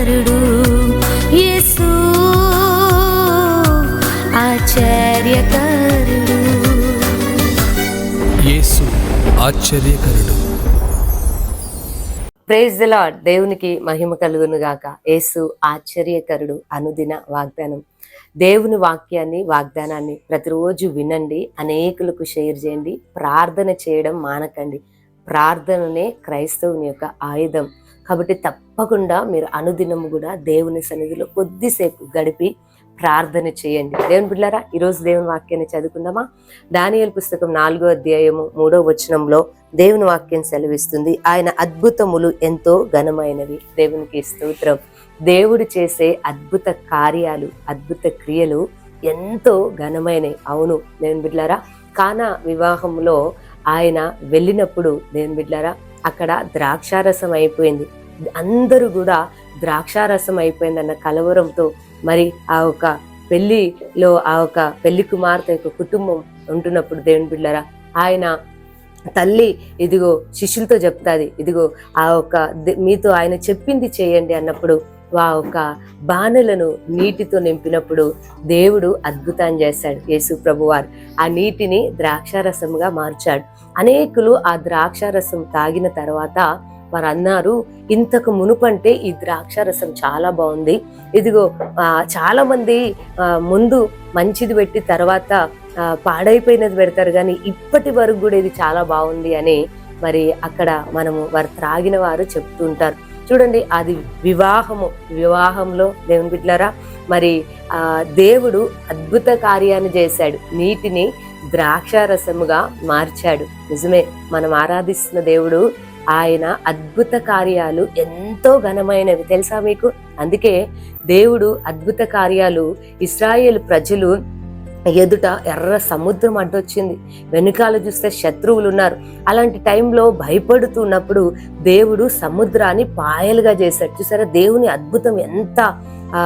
ఆశ్చర్యకరుడు యేసు ఆశ్చర్యకరుడు. యేసు ఆశ్చర్యకరుడు. Praise the lord. దేవునికి మహిమ కలుగును గాక. యేసు ఆశ్చర్యకరుడు అనుదిన వాగ్దానం. దేవుని వాక్యాన్ని వాగ్దానాన్ని ప్రతిరోజు వినండి. అనేకులకు షేర్ చేయండి. ప్రార్థన చేయడం మానకండి. ప్రార్థననే క్రైస్తవుని యొక్క ఆయుధం. కాబట్టి తప్పకుండా మీరు అనుదినము కూడా దేవుని సన్నిధిలో కొద్దిసేపు గడిపి ప్రార్థన చేయండి. దేవుని బిడ్డారా ఈరోజు దేవుని వాక్యాన్ని చదువుకుందామా? దానియల్ పుస్తకం నాలుగో అధ్యాయము మూడో వచనంలో దేవుని వాక్యం సెలవిస్తుంది. ఆయన అద్భుతములు ఎంతో ఘనమైనవి. దేవునికి స్తోత్రం. దేవుడు చేసే అద్భుత కార్యాలు అద్భుత క్రియలు ఎంతో ఘనమైనవి. అవును దేవుని బిడ్లారా కానా వివాహంలో ఆయన వెళ్ళినప్పుడు దేవుని బిడ్లారా అక్కడ ద్రాక్షారసం అయిపోయింది. అందరూ కూడా ద్రాక్షారసం అయిపోయిందన్న కలవరంతో మరి ఆ ఒక పెళ్ళిలో ఆ ఒక పెళ్ళి కుమార్తె యొక్క కుటుంబం ఉంటున్నప్పుడు దేవుని బిళ్ళరా ఆయన తల్లి ఇదిగో శిష్యులతో చెప్తాది ఇదిగో ఆ ఒక మీతో ఆయన చెప్పింది చేయండి అన్నప్పుడు ఆ ఒక బాణలను నీటితో నింపినప్పుడు దేవుడు అద్భుతం చేశాడు. యేసు ప్రభువారు ఆ నీటిని ద్రాక్షారసంగా మార్చాడు. అనేకులు ఆ ద్రాక్షారసం తాగిన తర్వాత వారు అన్నారు ఇంతకు మునుపంటే ఈ ద్రాక్షారసం చాలా బాగుంది. ఇదిగో చాలా మంది ముందు మంచిది పెట్టి తర్వాత పాడైపోయినది పెడతారు. కానీ ఇప్పటి వరకు కూడా ఇది చాలా బాగుంది అని మరి అక్కడ మనము వారు త్రాగిన వారు చెప్తుంటారు. చూడండి అది వివాహము. వివాహంలో దేవుని బిడ్డలారా మరి ఆ దేవుడు అద్భుత కార్యాన్ని చేశాడు. నీటిని ద్రాక్షారసముగా మార్చాడు. నిజమే మనం ఆరాధిస్తున్న దేవుడు ఆయన అద్భుత కార్యాలు ఎంతో ఘనమైనవి. తెలుసా మీకు? అందుకే దేవుడు అద్భుత కార్యాలు ఇస్రాయేల్ ప్రజలు ఎదుట ఎర్ర సముద్రం అడ్డొచ్చింది. వెనుకాల చూస్తే శత్రువులు ఉన్నారు అలాంటి టైంలో భయపడుతున్నప్పుడు దేవుడు సముద్రాన్ని పాయలుగా చేశాడు. చూసారా? దేవుని అద్భుతం ఎంత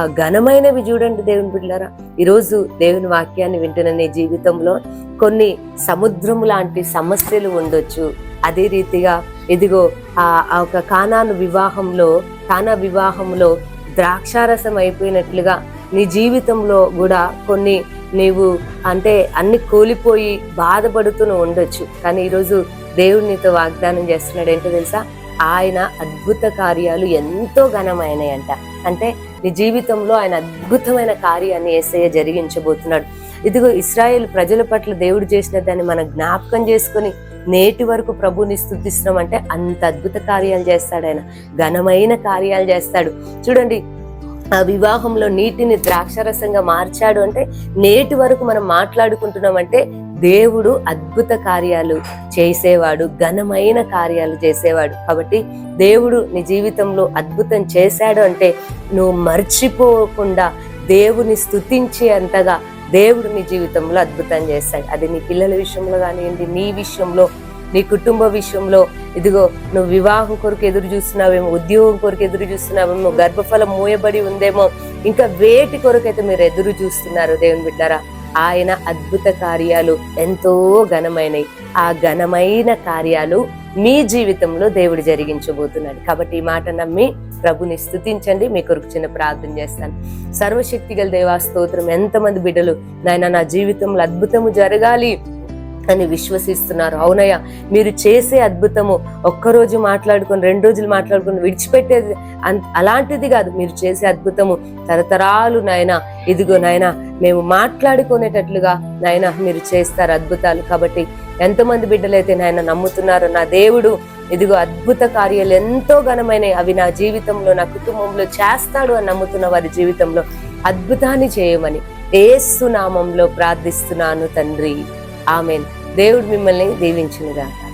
ఘనమైనవి చూడండి దేవుని బిడ్డారా ఈరోజు దేవుని వాక్యాన్ని వింటున్న నీ జీవితంలో కొన్ని సముద్రము లాంటి సమస్యలు ఉండొచ్చు. అదే రీతిగా ఇదిగో ఆ ఆ ఒక కానాను వివాహంలో కానా వివాహంలో ద్రాక్షారసం అయిపోయినట్లుగా నీ జీవితంలో కూడా కొన్ని నీవు అంటే అన్ని కోల్పోయి బాధపడుతూ ఉండొచ్చు. కానీ ఈరోజు దేవుడు నీతో వాగ్దానం చేస్తున్నాడు. ఏంటో తెలుసా? ఆయన అద్భుత కార్యాలు ఎంతో ఘనమైనయంట. అంటే నీ జీవితంలో ఆయన అద్భుతమైన కార్యాన్ని ఏసయ్య జరిగించబోతున్నాడు. ఇదిగో ఇస్రాయేల్ ప్రజల పట్ల దేవుడు చేసిన దాన్ని మనం జ్ఞాపకం చేసుకొని నేటి వరకు ప్రభుని స్థుతిస్తున్నాం అంటే అంత అద్భుత కార్యాలు చేస్తాడు ఆయన. ఘనమైన కార్యాలు చేస్తాడు. చూడండి ఆ వివాహంలో నీటిని ద్రాక్షరసంగా మార్చాడు అంటే నేటి వరకు మనం మాట్లాడుకుంటున్నాం అంటే దేవుడు అద్భుత కార్యాలు చేసేవాడు ఘనమైన కార్యాలు చేసేవాడు. కాబట్టి దేవుడు నీ జీవితంలో అద్భుతం చేశాడు అంటే నువ్వు మర్చిపోకుండా దేవుని స్థుతించే అంతగా దేవుడు నీ జీవితంలో అద్భుతం చేస్తాడు. అది నీ పిల్లల విషయంలో కానివ్వండి నీ విషయంలో నీ కుటుంబ విషయంలో ఇదిగో నువ్వు వివాహం కొరకు ఎదురు చూస్తున్నావేమో ఉద్యోగం కొరకు ఎదురు చూస్తున్నావేమో గర్భఫలం మూయబడి ఉందేమో ఇంకా వేటి కొరకు అయితే మీరు ఎదురు చూస్తున్నారు దేవుని బిడ్డారా. ఆయన అద్భుత కార్యాలు ఎంతో ఘనమైనవి ఆ ఘనమైన కార్యాలు మీ జీవితంలో దేవుడు జరిగించబోతున్నాడు. కాబట్టి ఈ మాట నమ్మి ప్రభుని స్తుతించండి మీ కొరకు చిన్న ప్రార్థన చేస్తాను. సర్వశక్తి గల దేవా స్తోత్రం. ఎంతమంది బిడ్డలు నాయన నా జీవితంలో అద్భుతము జరగాలి. అని విశ్వసిస్తున్నారు. అవునయ్య మీరు చేసే అద్భుతము ఒక్కరోజు మాట్లాడుకొని రెండు రోజులు మాట్లాడుకొని విడిచిపెట్టేది అలాంటిది కాదు. మీరు చేసే అద్భుతము తరతరాలు నాయన. ఇదిగో నాయన మేము మాట్లాడుకునేటట్లుగా నాయన మీరు చేస్తారు అద్భుతాలు. కాబట్టి ఎంతమంది బిడ్డలైతే నాయన నమ్ముతున్నారో నా దేవుడు ఇదిగో అద్భుత కార్యాలు ఎంతో ఘనమైనవి అవి నా జీవితంలో నా కుటుంబంలో చేస్తాడు అని నమ్ముతున్న వారి జీవితంలో అద్భుతాన్ని చేయమని ఏసునామంలో ప్రార్థిస్తున్నాను తండ్రి. ఆమెన్. దేవుడు మిమ్మల్ని దీవించునుగాక.